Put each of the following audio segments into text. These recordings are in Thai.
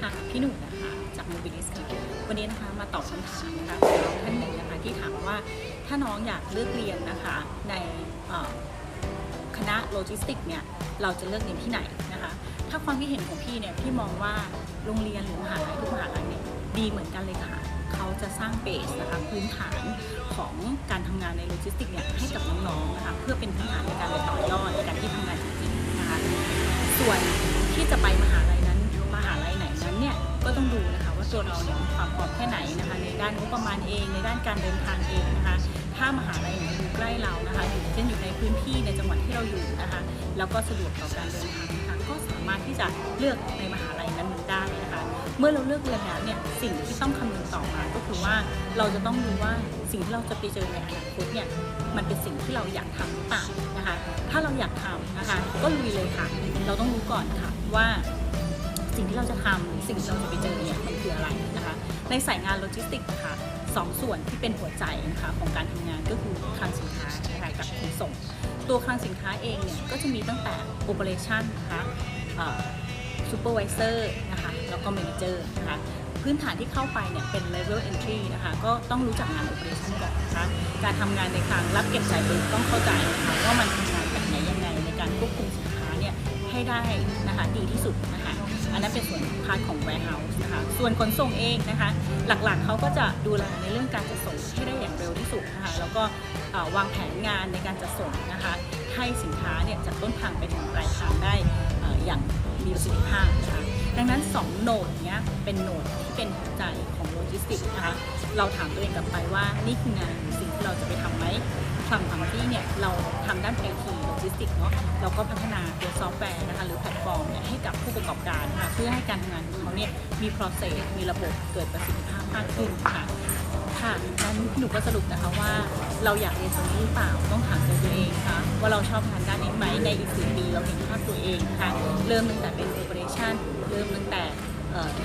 ค่ะพี่หนุ่มนะคะจาก Mobilis ค่ะวันนี้นะคะมาตอบคำถามนะคะของน้องท่านหนึ่งนะคะที่ถามว่าถ้าน้องอยากเลือกเรียนนะคะในคณะโลจิสติกเนี่ยเราจะเลือกเรียนที่ไหนนะคะ ถ้าความคิดเห็นของพี่เนี่ยพี่มองว่าโรงเรียนหรือมหาลัยทุกมหาลัยเนี่ยดีเหมือนกันเลยค่ะเขาจะสร้างเบสนะคะพื้นฐานของการทำงานในโลจิสติกเนี่ยให้กับน้องๆนะคะเพื่อเป็นพื้นฐานในการไปต่อยอดในการที่ทำงานจริงๆนะคะส่วนที่จะไปม ตัวเราเนี่ยมีความพร้อมแค่ไหนนะคะในด้านงบประมาณเอง ในด้านการเดินทางเองนะคะถ้ามหาลัยไหนอยู่ใกล้เรานะคะอยู่เช่นอยู่ในพื้นที่ในจังหวัดที่เราอยู่นะคะแล้วก็สะดวกต่อการเดินทางนะคะก็สามารถที่จะเลือกในมหาลัยนั้นได้นะคะเมื่อเราเลือกเรียนแล้วเนี่ยสิ่งที่ต้องคำนึงต่อมาก็คือว่าเราจะต้องดูว่าสิ่งที่เราจะไปเจอในอนาคตเนี่ยมันเป็นสิ่งที่เราอยากทำหรือเปล่านะคะ ถ้าเราอยากทำนะคะ ก็ลุยเลยค่ะ เราต้องรู้ก่อนค่ะว่าสิ่งที่เราจะทำสิ่งที่เราจะไปเจอเนี่ย ในสายงานโลจิสติกส์นะคะสองส่วนที่เป็นหัวใจนะคะของการทำงานก็คือคลังสินค้านะคะกับขนส่ง ตัวคลังสินค้าเองเนี่ยก็จะมีตั้งแต่ operation นะคะซูเปอร์วิเซอร์นะคะแล้วก็ manager นะคะพื้นฐานที่เข้าไปเนี่ยเป็น level entry นะคะก็ต้องรู้จักงาน operation ก่อนนะคะการทำงานในคลังรับเก็บจ่ายบิกต้องเข้าใจนะคะว่ามันทำงานแบบไหนยังไงในการควบคุมสินค้าเนี่ยให้ได้นะคะดีที่สุดนะคะ อันนั้นเป็นส่วนพาร์ทของ warehouse นะคะ ส่วนขนส่งเองนะคะ หลักๆเขาก็จะดูแลในเรื่องการจัดส่งให้ได้อย่างเร็วที่สุดนะคะ แล้วก็วางแผนงานในการจัดส่งนะคะ ให้สินค้าเนี่ยจากต้นทางไปถึงปลายทางได้ออย่างมีประสิทธิภาพนะคะดังนั้น 2 โหนดเนี้ยเป็นโหนดที่เป็นหัวใจของโลจิสติกส์นะคะ เราถามตัวเองกลับไปว่านี่คืองานหรือสิ่งที่เราจะไปทำไหมทำทำที่เนี่ยเรา เราก็พัฒนาตัวซอฟต์แวร์นะคะหรือแพลตฟอร์มเนี่ยให้กับผู้ประกอบการนะคะเพื่อให้การทำงานของเขาเนี่ยมี process มีระบบเกิดประสิทธิภาพมากขึ้นค่ะค่ะงั้นหนูก็สรุปนะคะว่าเราอยากเรียนตรงนี้หรือเปล่าต้องถามตัวเองค่ะ ว่าเราชอบงานด้านนี้ไหมในอีกสี่ปีเราเห็นภาพตัวเองนะคะเริ่มตั้งแต่เป็น operation เริ่มตั้งแต่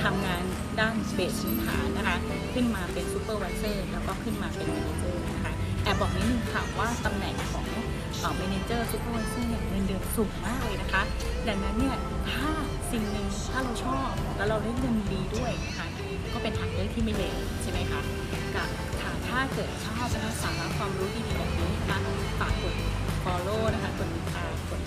ทำงานด้านเบสพื้นฐานนะคะขึ้นมาเป็น supervisor แล้วก็ขึ้นมาเป็น manager นะคะแอบบอกนิดนึงค่ะว่าตำแหน่งของ เอ่อ manager supervisor เนี่ยเงินเดือนสูงมากเลยนะคะ ดังนั้นเนี่ยถ้าสิ่งหนึ่งถ้าเราชอบแล้วเราได้เงินดีด้วยนะคะก็เป็นทางเลือกที่ไม่เลวใช่ไหมคะกับค่ะถ้าเกิดชอบนะคะสาระความรู้ดีๆแบบนี้นะคะฝากกด follow นะคะกดติดตามกด